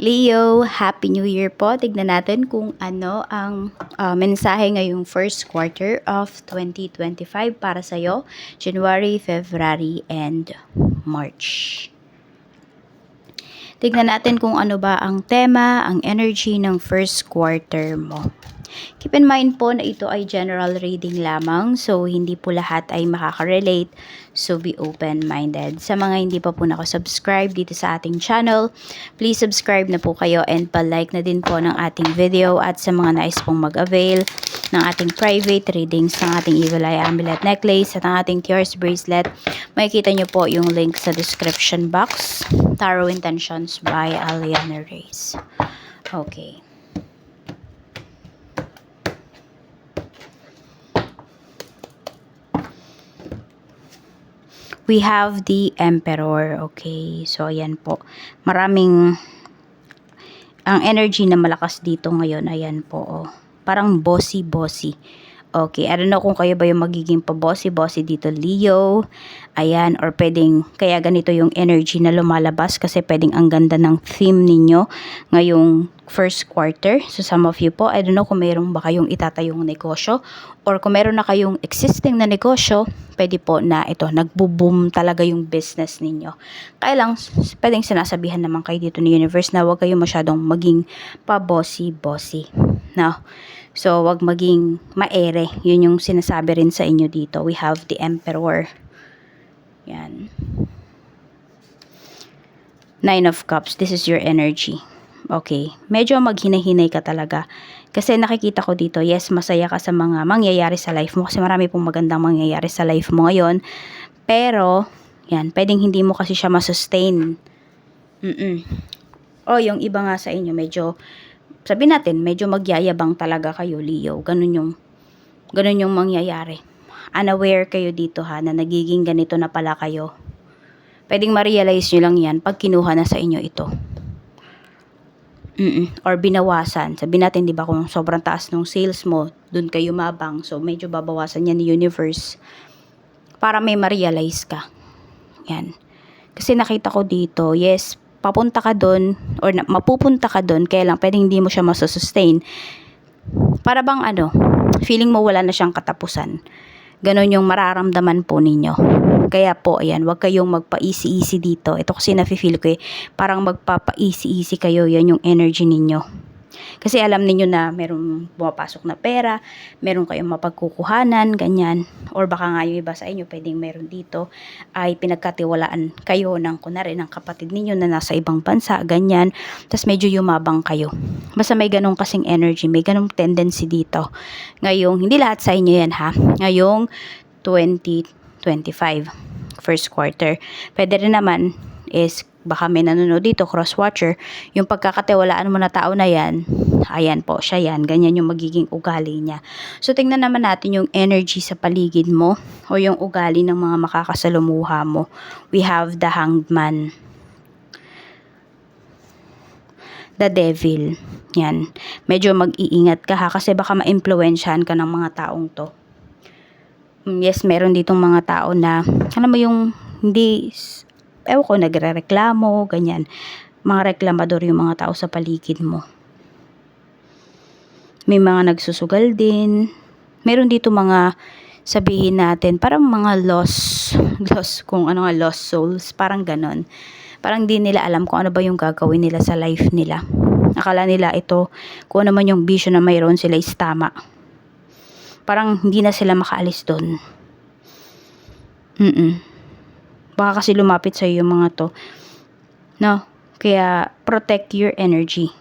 Leo, Happy New Year po. Tignan natin kung ano ang ah, mensahe ngayong first quarter of 2025 para sa'yo, January, February, and March. Tignan natin kung ano ba ang tema, ang energy ng first quarter mo. Keep in mind po na ito ay general reading lamang, so hindi po lahat ay makaka-relate. So be open-minded. Sa mga hindi pa po nakasubscribe dito sa ating channel, please subscribe na po kayo and pa-like na din po ng ating video at sa mga nais pong mag-avail ng ating private readings ng ating Evil Eye Amulet Necklace at ang ating Cures Bracelet, makikita nyo po yung link sa description box. Tarot Intentions by Aliana Reyes. Okay. We have the Emperor. Okay. So, ayan po. Maraming ang energy na malakas dito ngayon. Ayan po. Oh. Parang bossy-bossy. Okay, I don't know kung kayo ba yung magiging pa-bossy-bossy dito, Leo. Ayan, or pwedeng, kaya ganito yung energy na lumalabas kasi pwedeng ang ganda ng theme ninyo ngayong first quarter. So some of you po, I don't know kung mayroon ba kayong itatayong negosyo or kung meron na kayong existing na negosyo, pwede po na ito, nagbo-boom talaga yung business ninyo. Kaya lang, pwedeng sinasabihan naman kayo dito ni universe na huwag kayo masyadong maging pa-bossy-bossy. No? So, wag maging maere. Yun yung sinasabi rin sa inyo dito. We have the Emperor. Yan. Nine of Cups. This is your energy. Okay. Medyo maghinahinay ka talaga. Kasi nakikita ko dito, yes, masaya ka sa mga mangyayari sa life mo. Kasi marami pong magandang mangyayari sa life mo ngayon. Pero, yan, pwedeng hindi mo kasi siya masustain. Mm-mm. O, yung iba nga sa inyo, medyo sabi natin, medyo magyayabang talaga kayo, Leo. Ganun yung, ganun yung mangyayari. Unaware kayo dito ha, na nagiging ganito na pala kayo. Pwedeng ma-realize nyo lang yan pag kinuha na sa inyo ito. Mm Or binawasan. Sabi natin, di ba, kung sobrang taas ng sales mo, dun kayo mabang. So, medyo babawasan yan ni universe para may ma-realize ka. Yan. Kasi nakita ko dito, yes, papunta ka doon or na, mapupunta ka doon, kaya lang pwedeng hindi mo siya masusustain. Para bang ano, feeling mo wala na siyang katapusan. Ganon yung mararamdaman po ninyo. Kaya po, ayan, wag kayong magpa-easy-easy dito. Ito kasi nafe-feel ko eh, parang magpapa-easy-easy kayo, yan yung energy ninyo. Kasi alam ninyo na meron pumapasok na pera, meron kayong mapagkukuhanan, ganyan. Or baka nga yung iba sa inyo, pwedeng meron dito, ay pinagkatiwalaan kayo ng kunwari ng kapatid ninyo na nasa ibang bansa, ganyan. Tapos medyo yumabang kayo. Basta may ganong kasing energy, may ganong tendency dito. Ngayong, hindi lahat sa inyo yan ha. Ngayong 2025, first quarter. Pwede rin naman is baka may nanonood dito, cross-watcher, yung pagkakatiwalaan mo na tao na yan, ayan po, siya yan, ganyan yung magiging ugali niya. So, tingnan naman natin yung energy sa paligid mo o yung ugali ng mga makakasalumuha mo. We have the hanged man. The devil. Yan. Medyo mag-iingat ka ha kasi baka ma-impluensyahan ka ng mga taong to. Mm, Yes, meron ditong mga tao na, alam mo yung hindi, ewan ko, nagre-reklamo, ganyan. Mga reklamador yung mga tao sa paligid mo. May mga nagsusugal din. Meron dito mga sabihin natin, parang mga lost, lost, kung ano nga, lost souls, parang ganon. Parang di nila alam kung ano ba yung gagawin nila sa life nila. Akala nila ito, kung ano man yung vision na mayroon sila is tama. Parang hindi na sila makaalis doon. Mm Baka kasi lumapit sa yung mga to. No? Kaya protect your energy.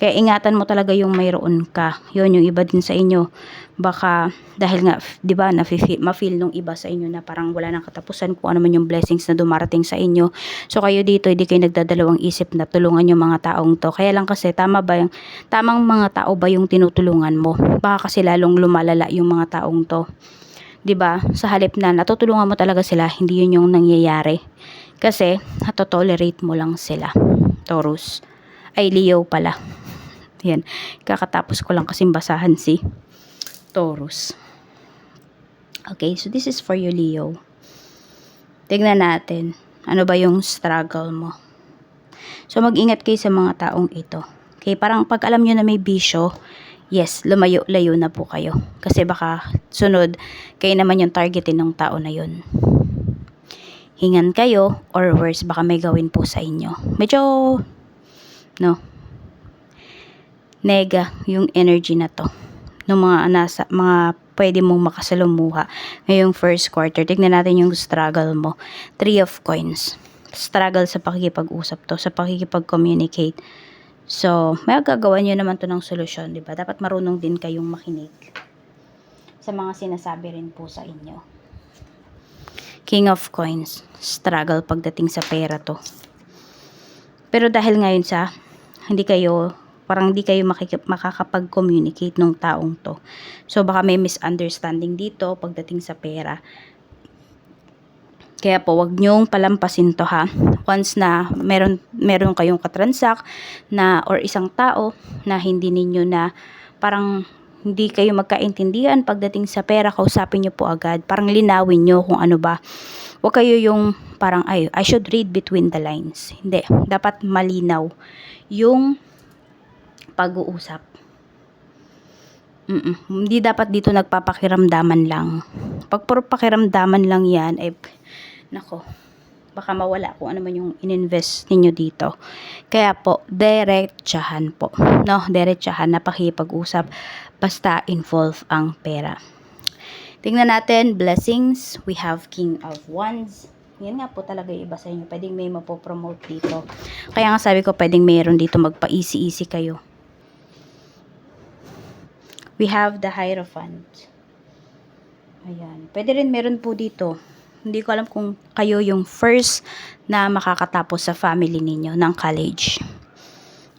Kaya ingatan mo talaga yung mayroon ka. Yun yung iba din sa inyo. Baka dahil nga, 'di ba, na ma-feel nung iba sa inyo na parang wala nang katapusan kung ano man yung blessings na dumarating sa inyo. So kayo dito, hindi kayo nagdadalawang isip na tulungan yung mga taong to. Kaya lang kasi tama ba yung tamang mga tao ba yung tinutulungan mo? Baka kasi lalong lumalala yung mga taong to. 'Di ba? Sa halip na natutulungan mo talaga sila, hindi yun yung nangyayari. Kasi natotolerate mo lang sila. Taurus. Ay, Leo pala. Yan. Kakatapos ko lang kasi basahan si Taurus. Okay, so this is for you, Leo. Tignan natin. Ano ba yung struggle mo? So, mag-ingat kayo sa mga taong ito. Okay, parang pag alam nyo na may bisyo, yes, lumayo-layo na po kayo. Kasi baka sunod, kayo naman yung targetin ng tao na yun. Hingan kayo, or worse, baka may gawin po sa inyo. Medyo, no, nega yung energy na to ng mga nasa mga pwede mong makasalumuha ngayong first quarter. Tignan natin yung struggle mo. Three of coins. Struggle sa pakikipag-usap to, sa pakikipag-communicate. So, may gagawa nyo naman to ng solusyon, di ba? Dapat marunong din kayong makinig sa mga sinasabi rin po sa inyo. King of Coins. Struggle pagdating sa pera to. Pero dahil ngayon sa hindi kayo parang hindi kayo makakapag-communicate nung taong to. So baka may misunderstanding dito pagdating sa pera. Kaya po, wag nyong palampasin to ha. Once na meron, meron kayong katransak na or isang tao na hindi ninyo na parang hindi kayo magkaintindihan pagdating sa pera, kausapin nyo po agad. Parang linawin nyo kung ano ba. Huwag kayo yung parang, ay, I should read between the lines. Hindi. Dapat malinaw yung pag-uusap. Mm-mm. Hindi dapat dito nagpapakiramdaman lang. Pag pakiramdaman lang yan, eh, nako, baka mawala kung ano man yung ininvest ninyo dito. Kaya po, diretsahan po. No, diretsahan na pakipag-usap basta involve ang pera. Tingnan natin, blessings. We have King of Wands. Yan nga po talaga iba sa inyo. Pwedeng may mapopromote dito. Kaya nga sabi ko, pwedeng mayroon dito magpa-easy-easy kayo. We have the Hierophant. Ayan. Pwede rin meron po dito. Hindi ko alam kung kayo yung first na makakatapos sa family ninyo ng college.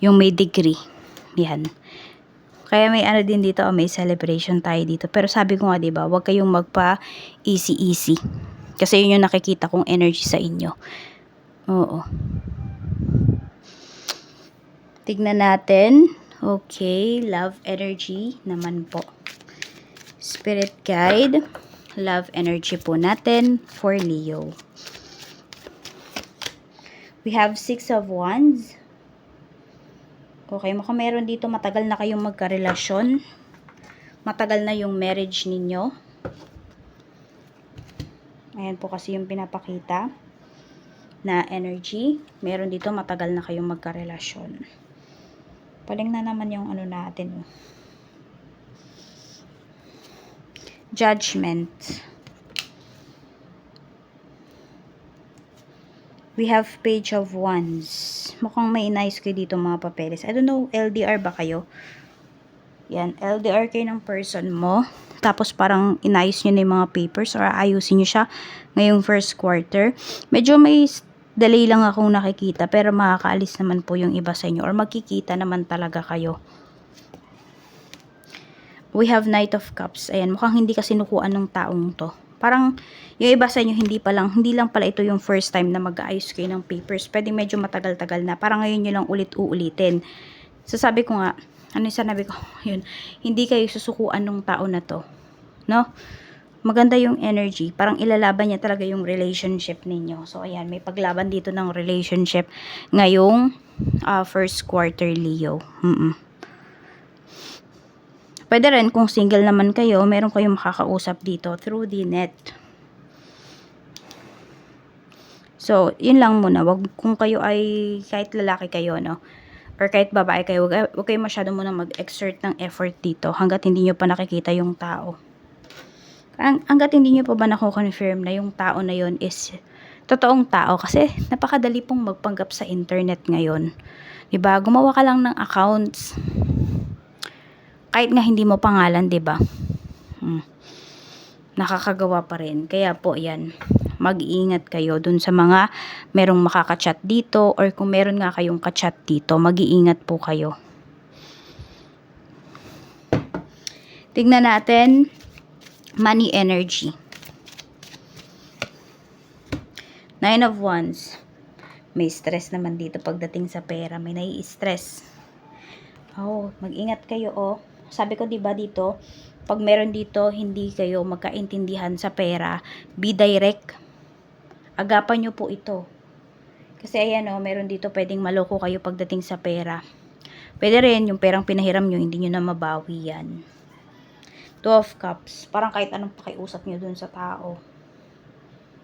Yung may degree. Yan. Kaya may ano din dito, oh, may celebration tayo dito. Pero sabi ko nga, 'di ba, huwag kayong magpa easy easy. Kasi yun yung nakikita kong energy sa inyo. Oo. Tignan natin. Okay, love energy naman po. Spirit guide, love energy po natin for Leo. We have six of wands. Okay, mukhang meron dito matagal na kayong magkarelasyon. Matagal na yung marriage ninyo. Ayan po kasi yung pinapakita na energy. Meron dito matagal na kayong magkarelasyon. Paling na naman yung ano natin. Judgment. We have page of wands. Mukhang may nice kayo dito mga papeles. I don't know, LDR ba kayo? Yan, LDR kayo ng person mo. Tapos parang inayos nyo na yung mga papers or ayusin nyo siya ngayong first quarter. Medyo may delay lang akong nakikita pero makakaalis naman po yung iba sa inyo or magkikita naman talaga kayo. We have Knight of Cups. Ayan, mukhang hindi kasi nukuan ng taong to. Parang yung iba sa inyo hindi pa lang, hindi lang pala ito yung first time na mag-aayos kayo ng papers. Pwede medyo matagal-tagal na. Parang ngayon nyo lang ulit-uulitin. So sabi ko nga, ano yung sanabi ko? Yun, hindi kayo susukuan ng tao na to. No? Maganda yung energy. Parang ilalaban niya talaga yung relationship ninyo. So ayan, may paglaban dito ng relationship ngayong ah, first quarter Leo. Mm-mm. Pwede rin kung single naman kayo, meron kayong makakausap dito through the net. So, yun lang muna. Wag kung kayo ay kahit lalaki kayo, no? Or kahit babae kayo, wag, wag kayo masyado muna mag-exert ng effort dito hanggat hindi nyo pa nakikita yung tao. Ang, hanggat hindi nyo pa ba nako-confirm na yung tao na yon is totoong tao kasi napakadali pong magpanggap sa internet ngayon. 'Di ba? Gumawa ka lang ng accounts kahit nga hindi mo pangalan, 'di ba? Hmm. Nakakagawa pa rin. Kaya po 'yan. Mag-iingat kayo dun sa mga merong makaka-chat dito or kung meron nga kayong ka-chat dito, mag-iingat po kayo. Tignan natin money energy. Nine of Wands. May stress naman dito pagdating sa pera. May nai-stress. Oh, mag-ingat kayo oh. Sabi ko 'di ba dito, pag meron dito hindi kayo magkaintindihan sa pera, be direct. Agapan nyo po ito. Kasi ayan o, meron dito pwedeng maloko kayo pagdating sa pera. Pwede rin, yung perang pinahiram nyo, hindi nyo na mabawi yan. Two of Cups. Parang kahit anong pakiusap nyo dun sa tao.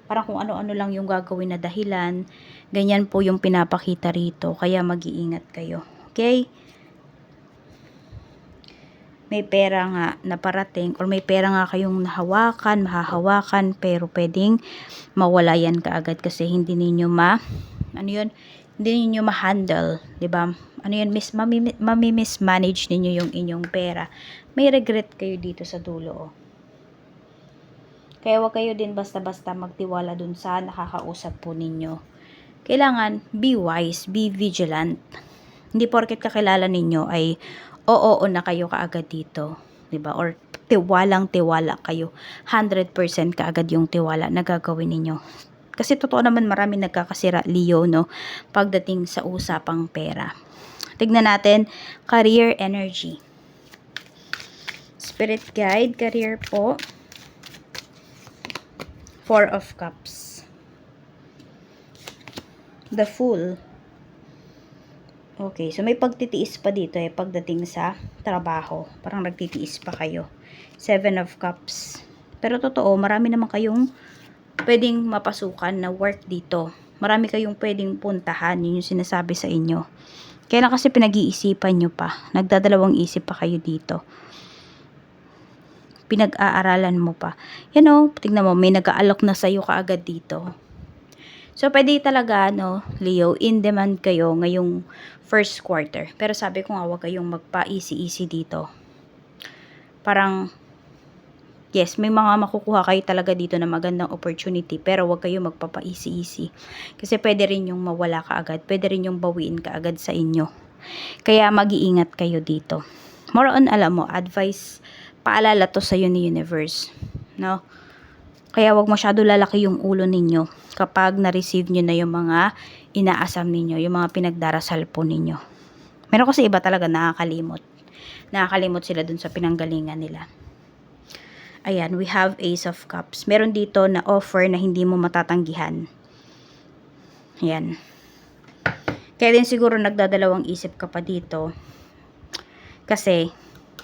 Parang kung ano-ano lang yung gagawin na dahilan. Ganyan po yung pinapakita rito. Kaya mag-iingat kayo. Okay? May pera nga na parating or may pera nga kayong nahawakan, mahahawakan, pero pwedeng mawala yan kaagad kasi hindi ninyo ma, ano yun, hindi ninyo ma-handle, 'di ba? Ano yun, miss, mami, mami mismanage ninyo yung inyong pera. May regret kayo dito sa dulo, oh. Kaya wag kayo din basta-basta magtiwala dun sa nakakausap po ninyo. Kailangan be wise, be vigilant. Hindi porket kakilala ninyo ay oo na kayo kaagad dito, 'di ba? Or tiwalang tiwala kayo. 100% kaagad yung tiwala na gagawin ninyo. Kasi totoo naman marami nagkakasira Leo no pagdating sa usapang pera. Tignan natin career energy. Spirit guide career po. Four of Cups. The Fool. Okay, so may pagtitiis pa dito eh pagdating sa trabaho. Parang nagtitiis pa kayo. Seven of Cups. Pero totoo, marami naman kayong pwedeng mapasukan na work dito. Marami kayong pwedeng puntahan. Yun yung sinasabi sa inyo. Kaya na kasi pinag-iisipan nyo pa. Nagdadalawang isip pa kayo dito pinag-aaralan mo pa. Yan o, tignan mo, may nag-aalok na sa'yo kaagad dito. So, pwede talaga, no, Leo, in demand kayo ngayong first quarter. Pero sabi ko nga, huwag kayong magpa-easy-easy dito. Parang, yes, may mga makukuha kayo talaga dito na magandang opportunity, pero huwag kayo magpapa-easy-easy. Kasi pwede rin yung mawala kaagad, pwede rin yung bawiin kaagad sa inyo. Kaya mag-iingat kayo dito. More on, alam mo, advice, paalala to sa ni universe. No? Kaya wag masyado lalaki yung ulo ninyo kapag na-receive nyo na yung mga inaasam ninyo, yung mga pinagdarasal po ninyo. Meron kasi iba talaga nakakalimot. Nakakalimot sila dun sa pinanggalingan nila. Ayan, we have Ace of Cups. Meron dito na offer na hindi mo matatanggihan. Ayan. Kaya din siguro nagdadalawang isip ka pa dito. Kasi,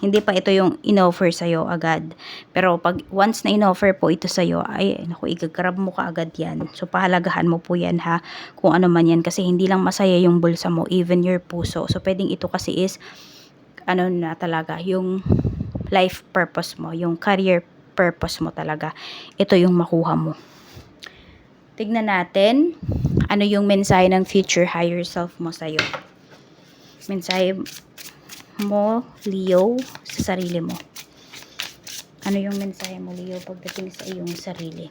hindi pa ito yung inoffer sa'yo agad. Pero pag once na inoffer po ito sa'yo, ay naku, igagrab mo ka agad yan. So pahalagahan mo po yan ha, kung ano man yan. Kasi hindi lang masaya yung bulsa mo, even your puso. So pwedeng ito kasi is, ano na talaga, yung life purpose mo, yung career purpose mo talaga. Ito yung makuha mo. Tignan natin, ano yung mensahe ng future higher self mo sa'yo. Mensahe mo, Leo, sa sarili mo? Ano yung mensahe mo, Leo, pagdating sa iyong sarili?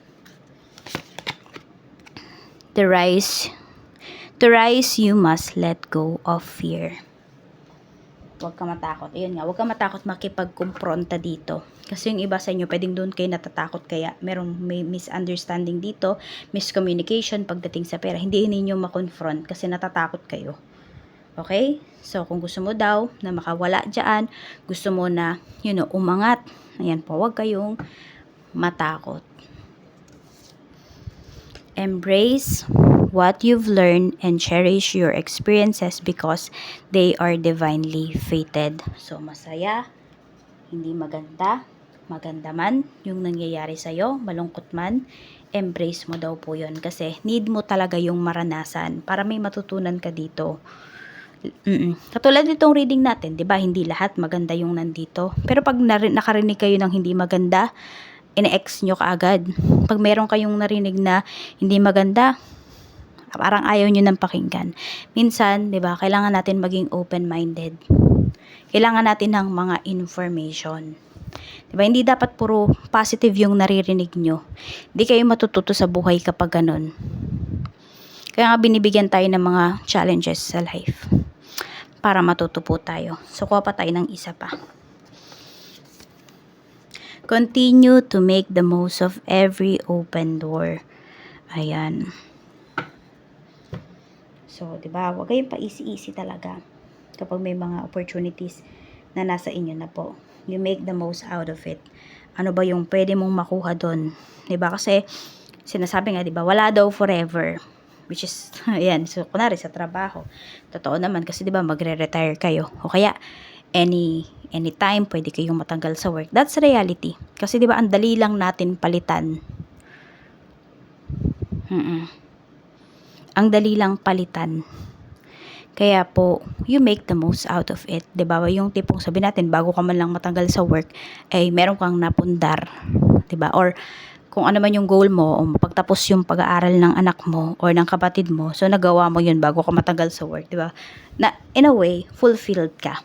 The rise, to rise, you must let go of fear. Huwag ka matakot. Ayun nga, huwag ka matakot makipagkumpronta dito. Kasi yung iba sa inyo, pwedeng doon kayo natatakot kaya merong may misunderstanding dito, miscommunication pagdating sa pera. Hindi ninyo makonfront kasi natatakot kayo. Okay? So, kung gusto mo daw na makawala dyan, gusto mo na, you know, umangat, ayan po, huwag kayong matakot. Embrace what you've learned and cherish your experiences because they are divinely fated. So, masaya, hindi maganda, maganda man yung nangyayari sa'yo, malungkot man, embrace mo daw po yun kasi need mo talaga yung maranasan para may matutunan ka dito. Mm-mm. Katulad nitong reading natin, 'di ba? Hindi lahat maganda yung nandito. Pero pag nari- nakarinig kayo ng hindi maganda, ine-ex nyo kaagad. Pag meron kayong narinig na hindi maganda, parang ayaw nyo nang pakinggan. Minsan, 'di ba? Kailangan natin maging open-minded. Kailangan natin ng mga information. 'Di ba? Hindi dapat puro positive yung naririnig nyo. Hindi kayo matututo sa buhay kapag ganun. Kaya nga binibigyan tayo ng mga challenges sa life para matuto po tayo. So, kuha pa tayo ng isa pa. Continue to make the most of every open door. Ayan. So, di ba? Huwag kayong pa-easy-easy talaga kapag may mga opportunities na nasa inyo na po. You make the most out of it. Ano ba yung pwede mong makuha doon? Di ba? Kasi, sinasabi nga, di ba? Wala daw forever. Which is, ayan, so kunwari sa trabaho. Totoo naman kasi 'di ba magre-retire kayo. O kaya any anytime pwede kayong matanggal sa work. That's reality. Kasi 'di ba ang dali lang natin palitan. Mm. Ang dali lang palitan. Kaya po, you make the most out of it. 'Di ba Yung tipong sabi natin, bago ka man lang matanggal sa work, ay meron kang napundar. 'di ba Or kung ano man yung goal mo, o mapagtapos yung pag-aaral ng anak mo or ng kapatid mo, so nagawa mo yun bago ka matanggal sa work, 'di ba Na in a way, fulfilled ka.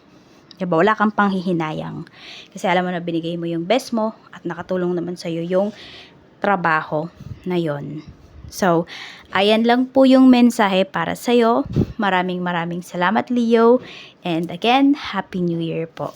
'Di ba Wala kang panghihinayang. Kasi alam mo na binigay mo yung best mo at nakatulong naman sa'yo yung trabaho na yon. So, ayan lang po yung mensahe para sa'yo. Maraming maraming salamat, Leo. And again, Happy New Year po.